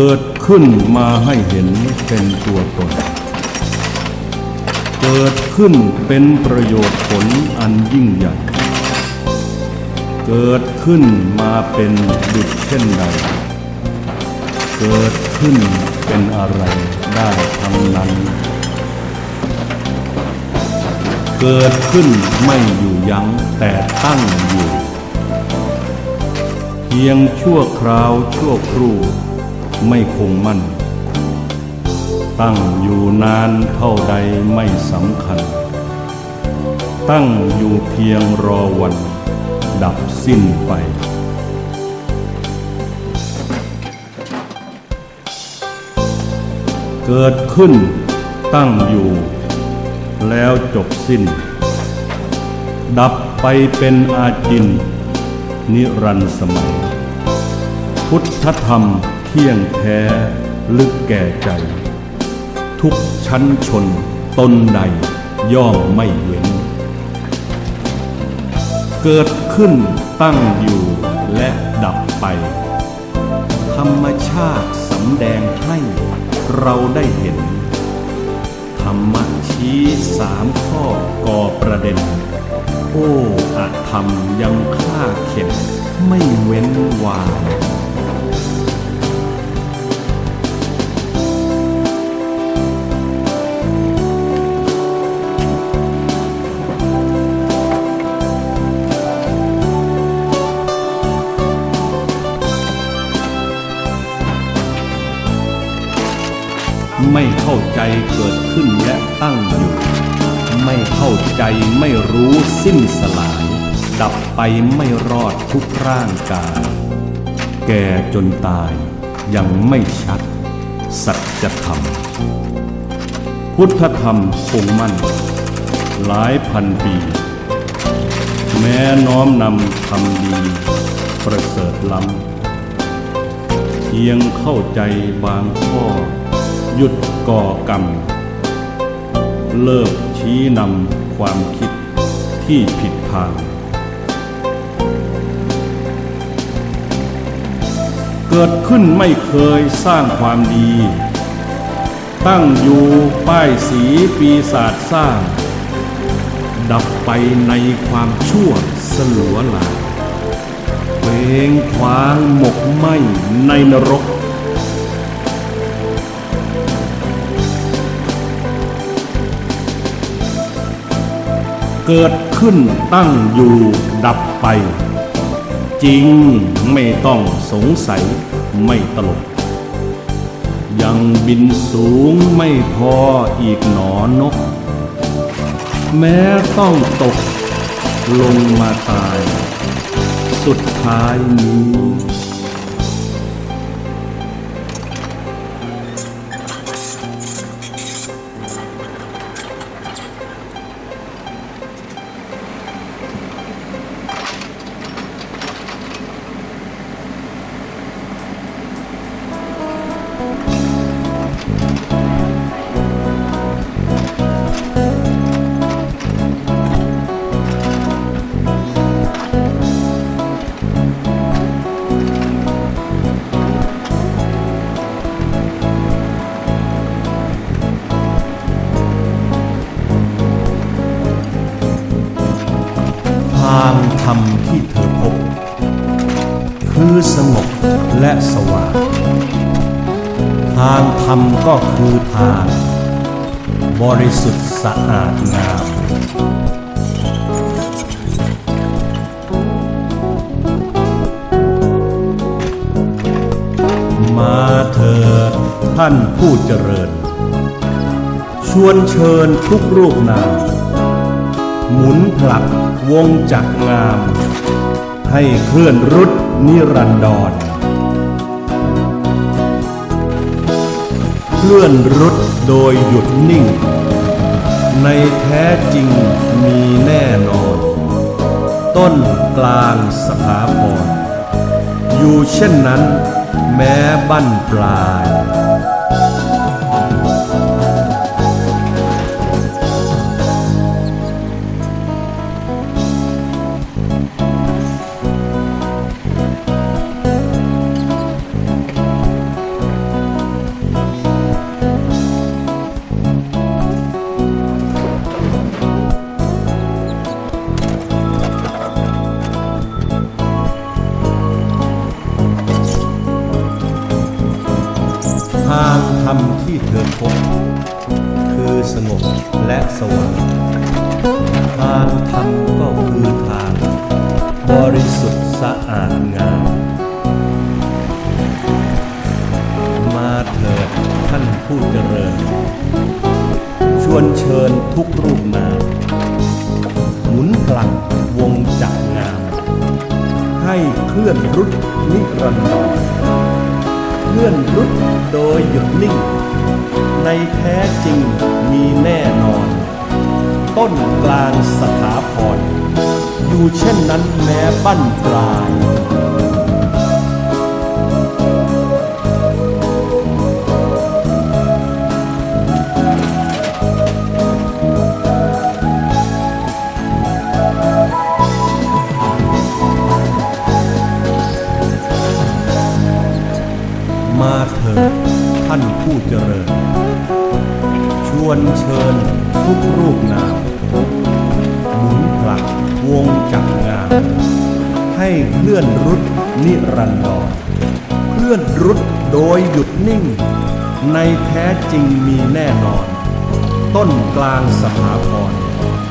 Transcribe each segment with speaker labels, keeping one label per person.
Speaker 1: เกิดขึ้นมาให้เห็นเป็นตัวตน เกิดขึ้นเป็นประโยชน์ผลอันยิ่งใหญ่ เกิดขึ้นมาเป็นดุจเช่นใด เกิดขึ้นเป็นอะไรได้ทั้งนั้น เกิดขึ้นไม่อยู่ยั้งแต่ตั้งอยู่ เพียงชั่วคราวชั่วครู่ ไม่คงมั่น ตั้งอยู่นานเท่าใดไม่สำคัญ ตั้งอยู่เพียงรอวัน ดับสิ้นไปเกิดขึ้นตั้งอยู่ แล้วจบสิ้น ดับไปเป็นอาจิน นิรันดร์สมัย พุทธธรรม ที่ยงแท้ลึกแก่ใจ ทุกชั้นชนตนใดย่อมไม่เว้น เกิดขึ้นตั้งอยู่และดับไป ธรรมชาติสำแดงให้เราได้เห็น ธรรมชี้สามข้อก่อประเด็น โอ้อาธรรมยังฆ่าเข็นไม่เว้นวาง ไม่เข้าใจเกิดขึ้นและตั้งอยู่ ไม่เข้าใจไม่รู้สิ้นสลาย ดับไปไม่รอดทุกร่างกาย แก่จนตายยังไม่ชัด สัจธรรม พุทธธรรมคงมั่น หลายพันปี แม้น้อมนำทำดี ประเสริฐล้ำเพียงเข้าใจบางข้อ หยุดก่อกรรม เลิกชี้นำความคิดที่ผิดทาง เกิดขึ้นไม่เคยสร้างความดี ตั้งอยู่ป้ายสีปีศาจสร้าง ดับไปในความชั่วสลัวหลาเพลงคว้างหมกไหมในนรก เกิดขึ้นตั้งอยู่ดับไป จริงไม่ต้องสงสัยไม่ตลก ยังบินสูงไม่พออีกหนอนก แม้ต้องตกลงมาตาย สุดท้ายนี้ และสว่างทางธรรมก็คือทาง บริสุทธิ์สะอาดงามมาเถิดท่านผู้เจริญ ชวนเชิญทุกรูปนาม หมุนผลักวงจักรงาม ให้เคลื่อนรุด นิรันดรเคลื่อนรุดโดยหยุดนิ่ง ในแท้จริงมีแน่นอน ต้นกลางสถาพรอยู่เช่นนั้นแม้บั้นปลาย
Speaker 2: เค
Speaker 1: ลื่อนรุดนิรันดรเคลื่อนรุดโดยหยุดนิ่ง ในแท้จริงมีแน่นอน ต้นกลางสถาพรอยู่เช่นนั้นแม้บั้นปลาย ท่านผู้เจริญ ชวนเชิญทุกรูปนามหมุนผลักวงจักรงามให้เคลื่อนรุดนิรันดรเคลื่อนรุดโดยหยุดนิ่ง ในแท้จริงมีแน่นอน ต้นกลางสถาพร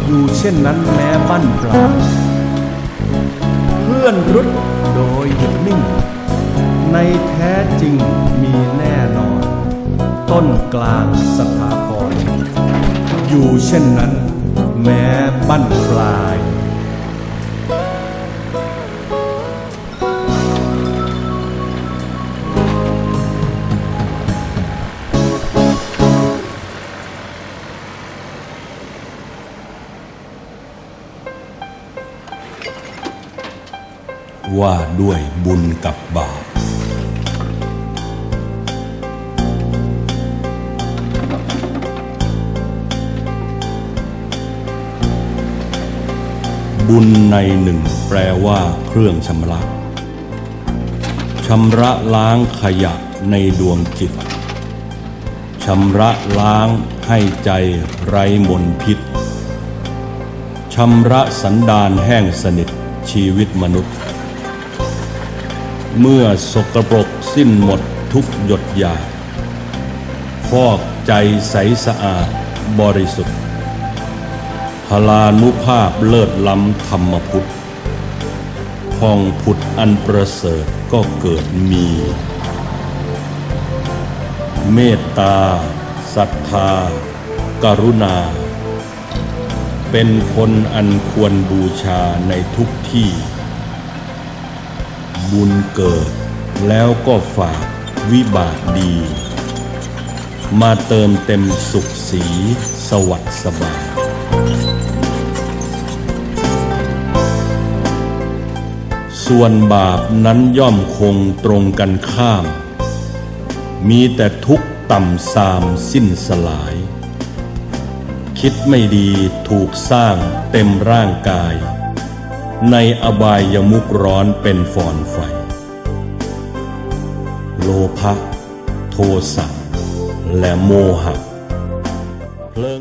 Speaker 1: อยู่เช่นนั้นแม้บั้นปลายเคลื่อนรุดโดยหยุด ในแท้จริงมีแน่นอน ต้นกลางสถาพรอยู่เช่นนั้น แม้บั้นปลาย
Speaker 2: ว่าด้วยบุญกับบาป บุญในหนึ่งแปลว่าเครื่องชำระชำระล้างขยะในดวงจิตชำระล้างให้ใจไร้มนพิษชำระสันดานแห้งสนิทชีวิตมนุษย์ เมื่อสกปรกสิ้นหมดทุกหยดยาฟอกใจใสสะอาดบริสุทธิ์พลานุภาพเลิศล้ำธรรมพุทธพองผุดอันประเสริฐก็เกิดมี เมตตาศรัทธากรุณา เป็นคนอันควรบูชาในทุกที่ บุญเกิด แล้วก็ฝากวิบากดี มาเติมเต็มสุขสีสวัสดิ์สบายส่วนบาปนั้นย่อมคงตรงกันข้าม มีแต่ทุกต่ำทรามสิ้นสลาย คิดไม่ดีถูกสร้างเต็มร่างกาย ในอบายยมุกร้อนเป็นฟอนไฟ โลภะโทสะและโมหะเพลิง